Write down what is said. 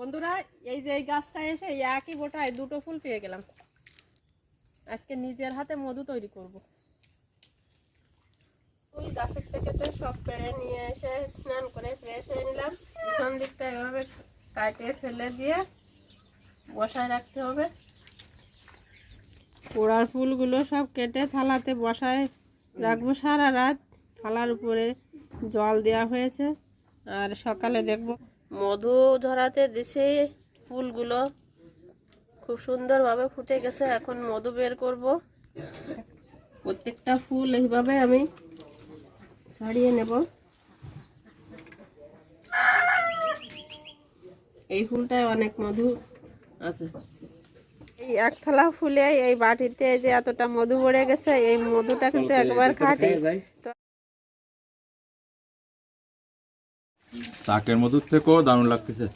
বন্ধুরা, এই যে এই গাছটা এসে একই গোটায় দুটো ফুল পেয়ে গেলাম। আজকে নিজের হাতে মধু তৈরি করব। ফুল গাছের থেকে তো সব পেড়ে নিয়ে এসে স্নান করে ফ্রেশ হয়ে নিলাম। পিছন দিকটা এভাবে কাটে ফেলে দিয়ে বসায় রাখতে হবে। পোড়ার ফুলগুলো সব কেটে থালাতে বসায় রাখব সারা রাত। থালার উপরে জল দেওয়া হয়েছে। আর সকালে দেখব মধু ঝরাতে দিছি ফুলগুলো খুব সুন্দরভাবে ফুটে গেছে এখন মধু বের করব। প্রত্যেকটা ফুল এইভাবে আমি ছাড়িয়ে নেব। এই ফুলটায় অনেক মধু আছে। এই এক থালা ফুলে এই বাটিতে যে এতটা মধু পড়ে গেছে এই মধুটা কিন্তু একবার খাটি। চাকের মধুর থেকেও দারুণ লাগতেছে।